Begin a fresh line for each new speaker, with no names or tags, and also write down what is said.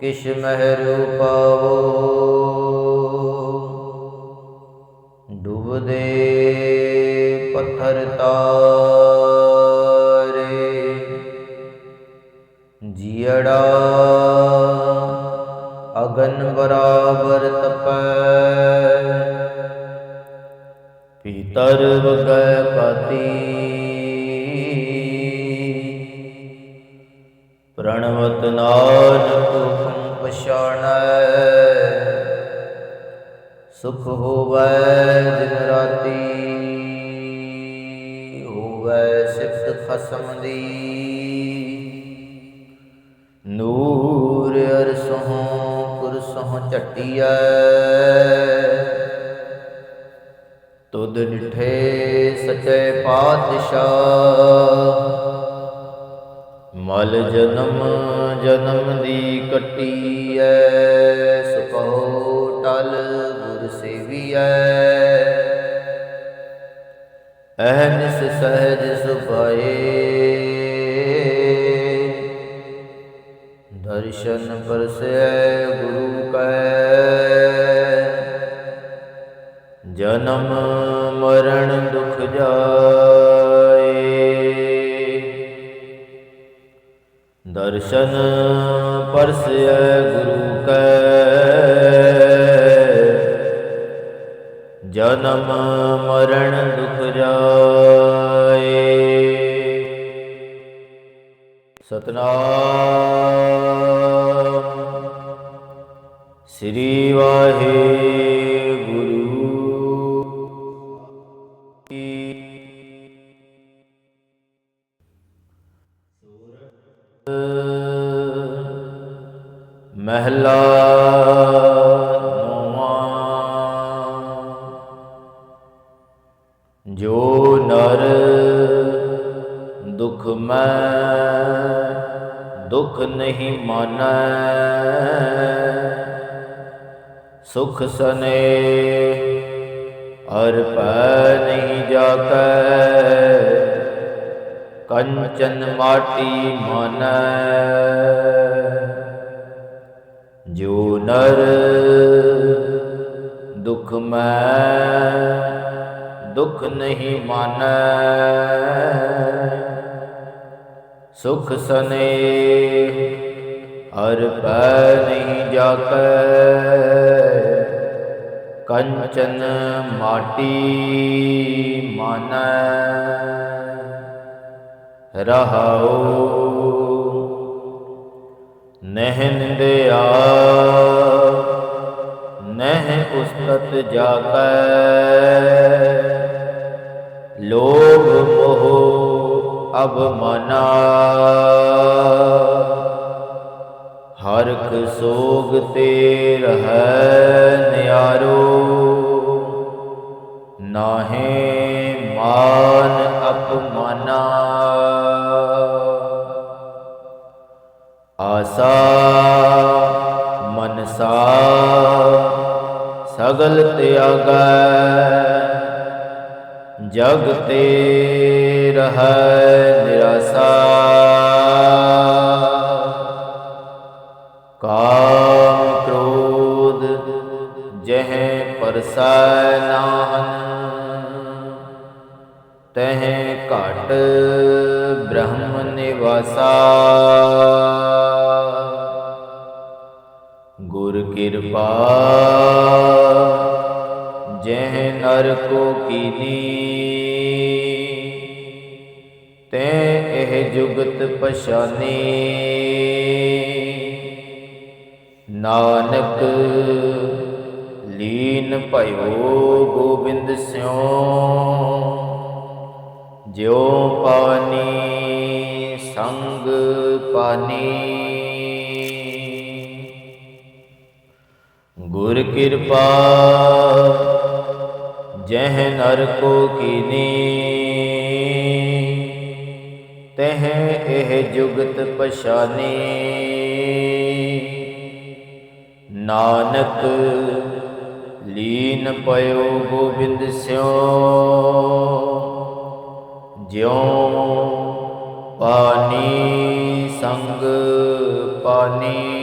ਕਿਛ ਮਹਿਰ ਪਾਵੋ ਡੁੱਬਦੇ ਪੱਥਰ ਤਾਰੇ ਜੀੜਾ ਅਗਨ ਬਰਾਬਰ ਤਪੈ। ਪੀਤਰ ਵਗੈ ਪਾਤੀ, ਪ੍ਰਣਵਤ ਨਾਨਕ ਪਛਾਣੈ। ਸੁਖ ਹੋਵੈ ਦਿਨ ਰਾਤੀ, ਹੋਵੈ ਸਿਫਤ ਖਸਮ ਦੀ। ਨੂਰ ਅਰਸੋਂ ਕੁਰਸੋਂ ਝਟਿਐ। ਤੁਧ ਡਿਠੇ ਸਚੇ ਪਾਤਸ਼ਾਹ। ਮਲ ਜਨਮ ਜਨਮ ਦੀ ਕੱਟੀਐ, ਸੁਕੋ ਟਲ ਗੁਰ ਸੇਵੀਐ। ਅਹਨਿਸ ਸਹਿਜ ਸੁਭਾਏ, ਦਰਸ਼ਨ ਪਰਸੈ ਗੁਰੂ ਕੈ। ਜਨਮ ਮਰਨ ਦੁਖ ਜਾਏ ਦਰਸ਼ਨ ਪਰਸੈ ਗੁਰੂ ਕੈ। ਜਨਮ ਮਰਨ ਦੁਖ ਜਾਏ। ਸਤਨਾਮ। ਸ੍ਰੀ ਵਾਹਿਗੁਰੂ ਮਹਿਲਾ ਨੌਵਾਂ। ਜੋ ਨਰ ਦੁਖ ਮੈਂ ਦੁਖ ਨਹੀਂ ਮਾਨੈ, ਸੁਖ ਸਨੇ ਅਰ ਪੈ ਨਹੀਂ ਜਾਕੈ, ਕੰਚਨ ਮਾਟੀ ਮਾਨੈ। ਜੋ ਨਰ, ਦੁਖ ਮੈਂ ਦੁਖ ਨਹੀਂ ਮਾਨੈ। ਸੁਖ ਸਨੇ ਹਰ ਪੈ ਨਹੀਂ ਜਾਕੈ ਕੰਚਨ ਮਾਟੀ ਮਾਨੈ। ਰਹਾਉ ਨਹਿ ਨਿੰਦਿਆ, ਨਹਿ ਉਸਤਤ ਜਾਕੈ ਲੋਭ ਮੋਹ ਅਭਮਾਨਾ ਹਰਖ ਸੋਗ ਤੇ ਰਹੈ ਨਿਆਰੋ। ਨਾਹੇ ਮਾਨ ਅਪਮਾਨਾ। ਆਸਾ ਮਨਸਾ, ਸਗਲ ਤਿਆਗੈ ਜਗ ਤੇ ਰਹੈ ਨਿਰਾਸਾ। ਕਾਮ ਕ੍ਰੋਧ ਜਹ ਪਰਸੈ ਨਾਹਨ, ਤਹ ਘਟ ਬ੍ਰਹਮ ਨਿਵਾਸਾ। ਕਿਰਪਾ। ਜਹ ਨਰ ਕੋ ਕੀਨੀ। ਤੈ ਇਹ ਜੁਗਤ ਪਛਾਨੀ। ਨਾਨਕ ਲੀਨ ਭਇਓ ਗੋਬਿੰਦ ਸਿਓ ਜਿਉ ਪਾਨੀ ਸੰਗ ਪਾਨੀ। ਗੁਰ ਕਿਰਪਾ। ਜਹ ਨਰ ਕੋ ਕੀਨੀ। ਤਹ ਇਹ ਜੁਗਤ ਪਛਾਨੀ। ਨਾਨਕ ਲੀਨ ਪਇਓ ਗੋਬਿੰਦ ਸਿਓ। ਜਿਉ ਪਾਨੀ ਸੰਗ ਪਾਨੀ